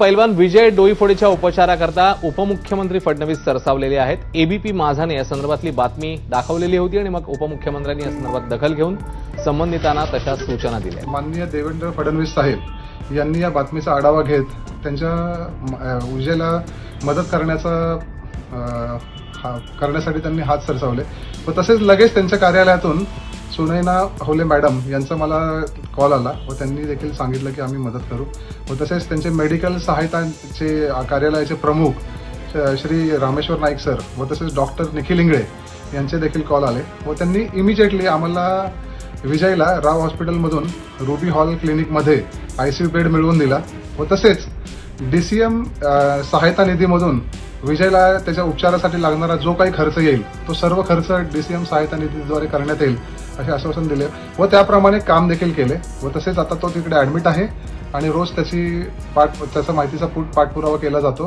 पैलवान विजय डोईफोडेच्या उपचाराकरता उपमुख्यमंत्री फडणवीस सरसावलेले आहेत. एबीपी माझाने या संदर्भातली बातमी दाखवलेली होती आणि मग उपमुख्यमंत्र्यांनी या संदर्भात दखल घेऊन संबंधितांना तशा सूचना दिल्या. माननीय देवेंद्र फडणवीस साहेब यांनी या बातमीचा आढावा घेत त्यांच्या विजयला मदत करण्याचा हा- करण्यासाठी त्यांनी हात सरसावले. व तसेच लगेच त्यांच्या कार्यालयातून सुनैना होले मॅडम यांचा मला कॉल आला व त्यांनी देखील सांगितलं की आम्ही मदत करू. व तसेच त्यांचे मेडिकल सहायताचे कार्यालयाचे प्रमुख श- श्री रामेश्वर नाईक सर व तसेच डॉक्टर निखिल इंगळे यांचे देखील कॉल आले. व त्यांनी इमिजिएटली आम्हाला विजयला राव हॉस्पिटलमधून रुबी हॉल क्लिनिकमध्ये आय सी यू बेड मिळवून दिला. व तसेच डी सी एम सहायता निधीमधून विजयला त्याच्या उपचारासाठी लागणारा जो काही खर्च येईल तो सर्व खर्च डी सी एम सहायता निधीद्वारे करण्यात येईल असे आश्वासन दिले. व त्याप्रमाणे काम देखील केले. व तसेच आता तो तिकडे ॲडमिट आहे. आणि रोज त्याची पाठ त्याचा माहितीचा पूट पाठपुरावा केला जातो.